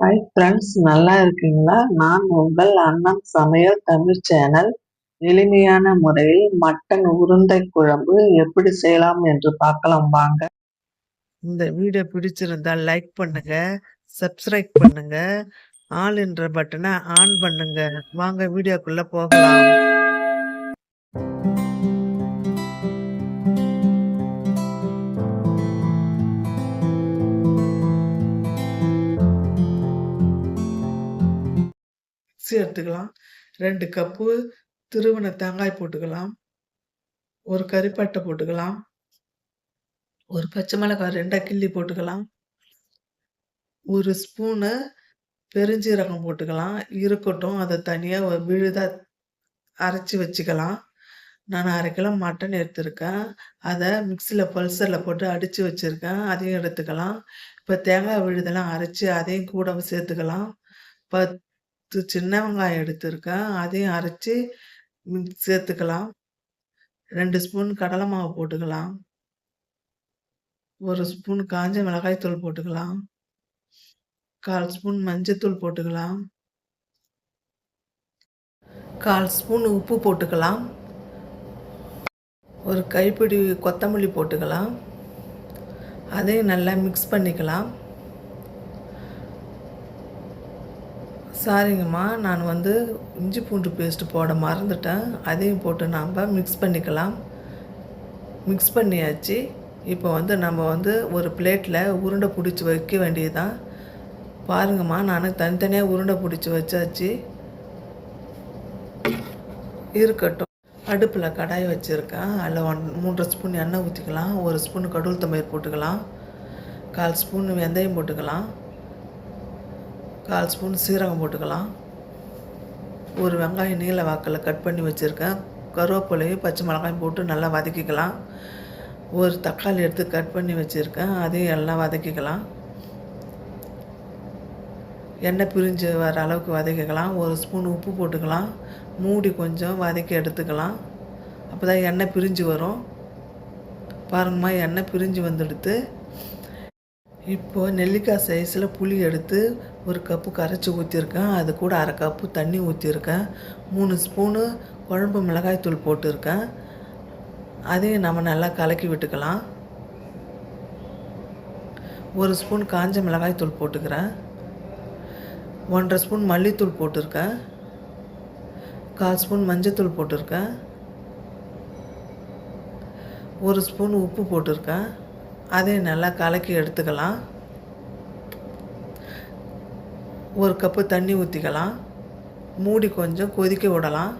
Hi friends நல்லா இருக்கீங்களா? நான் உங்கள் அண்ணன் சமையல் தமிழ் சேனல். எளிமையான முறையில் மட்டன் உருண்டை குழம்பு எப்படி செய்யலாம் என்று பார்க்கலாம் வாங்க. இந்த வீடியோ பிடிச்சிருந்தா லைக் பண்ணுங்க சப்ஸ்கிரைப் பண்ணுங்க ஆல் என்ற பட்டனை ஆன் பண்ணுங்க. வாங்க வீடியோக்குள்ள போகலாம். மிக்ஸி எடுத்துக்கலாம். ரெண்டு கப்பு திருவன தேங்காய் போட்டுக்கலாம். ஒரு கறிப்பட்டை போட்டுக்கலாம். ஒரு பச்சை மிளகாய் ரெண்டா கிள்ளி போட்டுக்கலாம். ஒரு ஸ்பூனு பெருஞ்சீரகம் போட்டுக்கலாம். இருக்கட்டும் அதை தனியாக விழுதாக அரைச்சி வச்சுக்கலாம். நான் அரை கிலோ மட்டன் எடுத்திருக்கேன். அதை மிக்சியில் பல்சரில் போட்டு அடித்து வச்சுருக்கேன். அதையும் எடுத்துக்கலாம். இப்போ தேங்காய் விழுதெல்லாம் அரைச்சி அதையும் கூட சேர்த்துக்கலாம். பத் சின்ன வெங்காயம் எடுத்திருக்கேன். அதையும் அரைச்சி சேர்த்துக்கலாம். ரெண்டு ஸ்பூன் கடலை மாவு போட்டுக்கலாம். ஒரு ஸ்பூன் காஞ்ச மிளகாய் தூள் போட்டுக்கலாம். கால் ஸ்பூன் மஞ்சத்தூள் போட்டுக்கலாம். கால் ஸ்பூன் உப்பு போட்டுக்கலாம். ஒரு கைப்பிடி கொத்தமல்லி போட்டுக்கலாம். அதையும் நல்லா மிக்ஸ் பண்ணிக்கலாம். சாரிங்கம்மா நான் வந்து இஞ்சி பூண்டு பேஸ்ட்டு போட மறந்துட்டேன். அதையும் போட்டு நாம் மிக்ஸ் பண்ணிக்கலாம். மிக்ஸ் பண்ணியாச்சு. இப்போ வந்து நம்ம வந்து ஒரு பிளேட்டில் உருண்டை பிடிச்சி வைக்க வேண்டியதுதான். பாருங்கம்மா நான் தனித்தனியாக உருண்டை பிடிச்சி வச்சாச்சு. இருக்கட்டும். அடுப்பில் கடாய் வச்சுருக்கேன். அதில் ஒன் மூன்றரை ஸ்பூன் எண்ணெய் ஊற்றிக்கலாம் ஒரு ஸ்பூன் கடவுள் தம்பயிர் போட்டுக்கலாம். கால் ஸ்பூன் வெந்தயம் போட்டுக்கலாம். கால் ஸ்பூன் சீரகம் போட்டுக்கலாம். ஒரு வெங்காயம் நீல வாக்கில் கட் பண்ணி வச்சுருக்கேன். கருவேப்பிலையும் பச்சை மிளகாயும் போட்டு நல்லா வதக்கிக்கலாம். ஒரு தக்காளி எடுத்து கட் பண்ணி வச்சுருக்கேன். அதையும் எல்லாம் வதக்கிக்கலாம். எண்ணெய் பிரிஞ்சு வர அளவுக்கு வதக்கிக்கலாம். ஒரு ஸ்பூன் உப்பு போட்டுக்கலாம். மூடி கொஞ்சம் வதக்கி எடுத்துக்கலாம். அப்போ தான் எண்ணெய் பிரிஞ்சு வரும். பாருங்கம்மா எண்ணெய் பிரிஞ்சு வந்துடுத்து இப்போது நெல்லிக்காய் சைஸில் புளி எடுத்து ஒரு கப்பு கரைச்சி ஊற்றிருக்கேன் அது கூட அரை கப்பு தண்ணி ஊற்றிருக்கேன் மூணு ஸ்பூனு குழம்பு மிளகாய்த்தூள் போட்டிருக்கேன். அதையும் நம்ம நல்லா கலக்கி விட்டுக்கலாம். ஒரு ஸ்பூன் காஞ்ச மிளகாய்த்தூள் போட்டுக்கிறேன். ஒன்றரை ஸ்பூன் மல்லித்தூள் போட்டிருக்கேன். கால் ஸ்பூன் மஞ்சத்தூள் போட்டிருக்கேன். ஒரு ஸ்பூன் உப்பு போட்டிருக்கேன். அதையும் நல்லா கலக்கி எடுத்துக்கலாம். ஒரு கப்பு தண்ணி ஊற்றிக்கலாம் மூடி கொஞ்சம் கொதிக்க விடலாம்.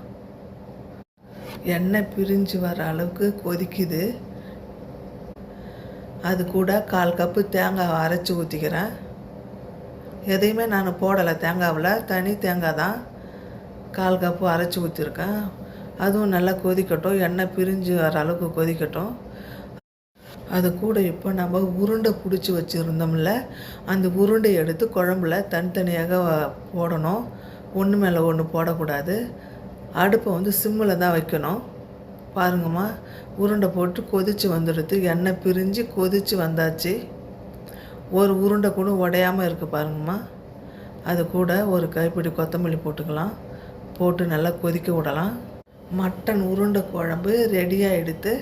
எண்ணெய் பிரிஞ்சு வர அளவுக்கு கொதிக்குது. அது கூட கால் கப்பு தேங்காய் அரைச்சி ஊற்றிக்கிறேன் எதையுமே நான் போடலை. தேங்காவில் தனி தேங்காய் தான் கால் கப்பு அரைச்சி ஊற்றிருக்கேன் அதுவும் நல்லா கொதிக்கட்டும். எண்ணெய் பிரிஞ்சு வர அளவுக்கு கொதிக்கட்டும். அது கூட இப்போ நம்ம உருண்டை பிடிச்சி வச்சுருந்தோம்ல அந்த உருண்டை எடுத்து குழம்புல தனித்தனியாக போடணும். ஒன்று மேலே ஒன்று போடக்கூடாது. அடுப்பை வந்து சிம்மில் தான் வைக்கணும். பாருங்கம்மா உருண்டை போட்டு கொதித்து வந்துடுது. எண்ணெய் பிரிஞ்சு கொதித்து வந்தாச்சு. ஒரு உருண்டை கூட உடையாமல் இருக்குது பாருங்கம்மா. அது கூட ஒரு கைப்பிடி கொத்தமல்லி போட்டுக்கலாம். போட்டு நல்லா கொதிக்க விடலாம். மட்டன் உருண்டை குழம்பு ரெடியாக எடுத்து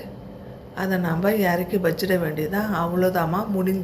அதை நம்ம இறக்கி வச்சிட வேண்டியதான் அவ்வளோதாம்மா முடிஞ்சு.